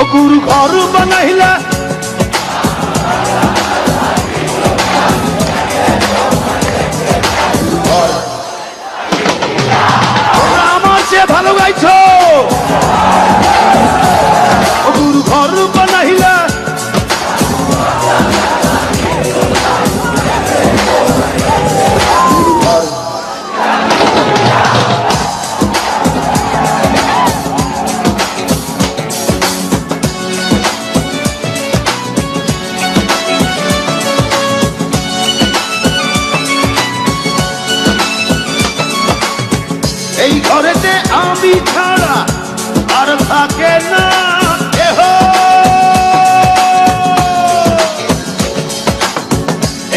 ও গুরু ঘর বানাইলা এই ঘরেতে আমি ছাড়া আর থাকে না কেহ।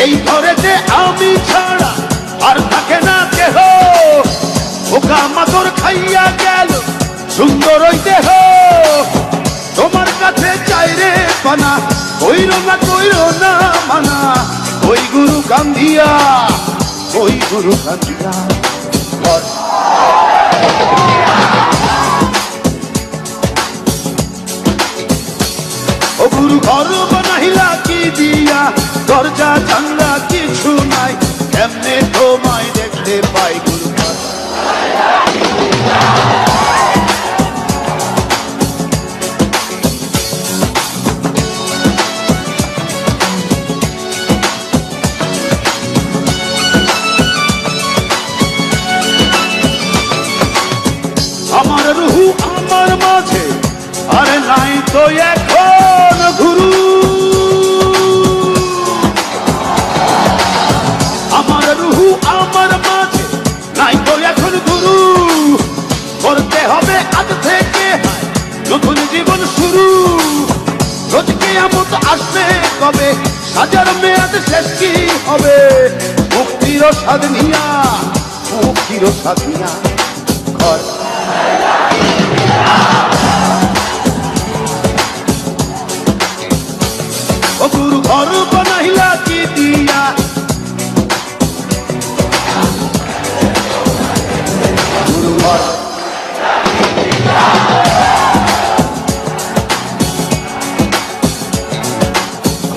এই ঘরেতে আমি ছাড়া আর থাকে না কেহ। ওকা মাতর খাইয়া গেল সুন্দর ওই দেহ। তোমার কাছে চাই রে পানা, কইর না কইর না মানা। ওই গুরু কান্দিয়া, ওই গুরু কান্দিয়া ও ঘর বানাইলা কি দিয়া? দরজা, জানলা কিছু নাই। কেমনে তোমায় দেখতে পাই গুরু আমার রুহু আমার মাঝে, আরে নাই তো এখন হবে আজ থেকে নতুন জীবন শুরু। রোজ আমত আসবে কবে? সাজার মেয়াদ শেষ কি হবে? মুক্তির সাধনিয়া নিয়া, মুক্তির সাধনিয়া নিয়া। ঘর।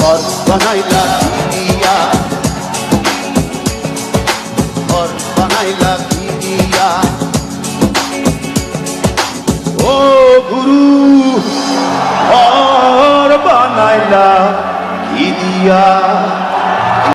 ঘর বানাইলা দিয়া। ঘর বানাইলা দিয়া। ও গুরু ঘর বানাইলা দিয়া।